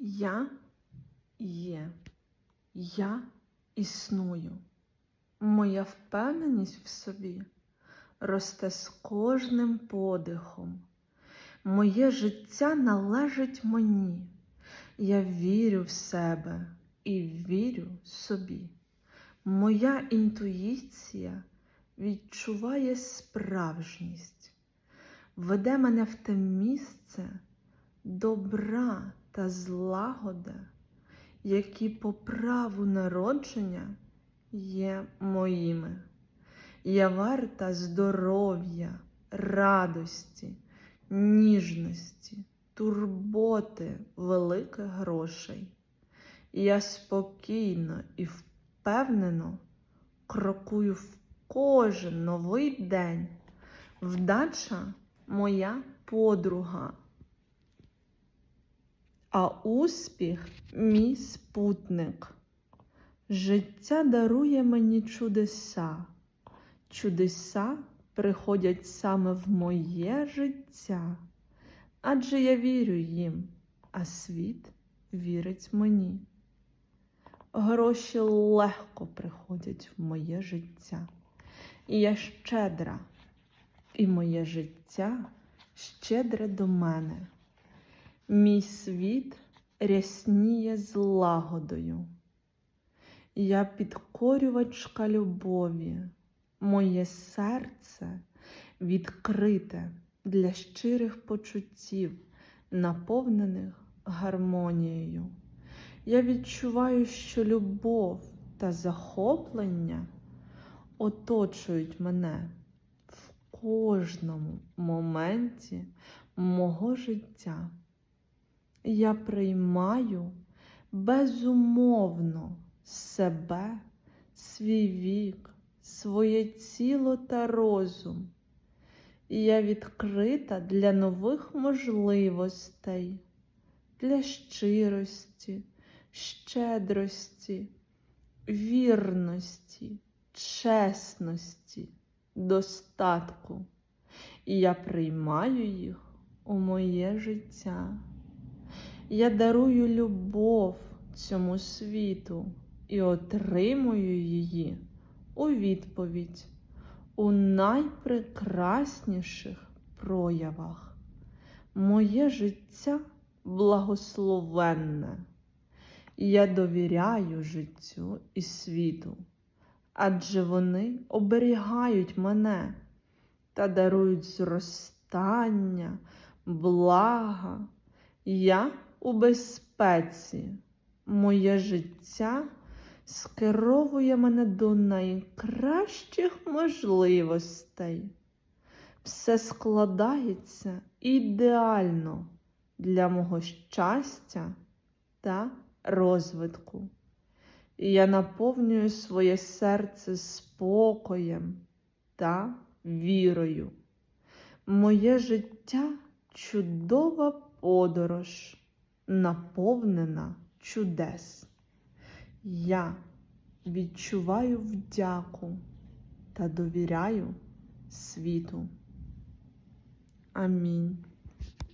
Я є, я існую. Моя впевненість в собі росте з кожним подихом. Моє життя належить мені. Я вірю в себе і вірю собі. Моя інтуїція відчуває справжність, веде мене в те місце добра та злагода, які по праву народження є моїми. Я варта здоров'я, радості, ніжності, турботи, великих грошей. Я спокійно і впевнено крокую в кожен новий день. Вдача моя подруга, а успіх мій спутник. Життя дарує мені чудеса. Чудеса приходять саме в моє життя, адже я вірю їм, а світ вірить мені. Гроші легко приходять в моє життя, і я щедра, і моє життя щедре до мене. Мій світ рясніє злагодою. Я підкорювачка любові, моє серце відкрите для щирих почуттів, наповнених гармонією. Я відчуваю, що любов та захоплення оточують мене в кожному моменті мого життя. Я приймаю безумовно себе, свій вік, своє тіло та розум. І я відкрита для нових можливостей, для щирості, щедрості, вірності, чесності, достатку. І я приймаю їх у моє життя. Я дарую любов цьому світу і отримую її у відповідь у найпрекрасніших проявах. Моє життя благословенне. Я довіряю життю і світу, адже вони оберігають мене та дарують зростання, блага. Я у безпеці. Моє життя скеровує мене до найкращих можливостей. Все складається ідеально для мого щастя та розвитку. І я наповнюю своє серце спокоєм та вірою. Моє життя чудова подорож, наповнена чудес. Я відчуваю вдяку та довіряю світу. Амінь.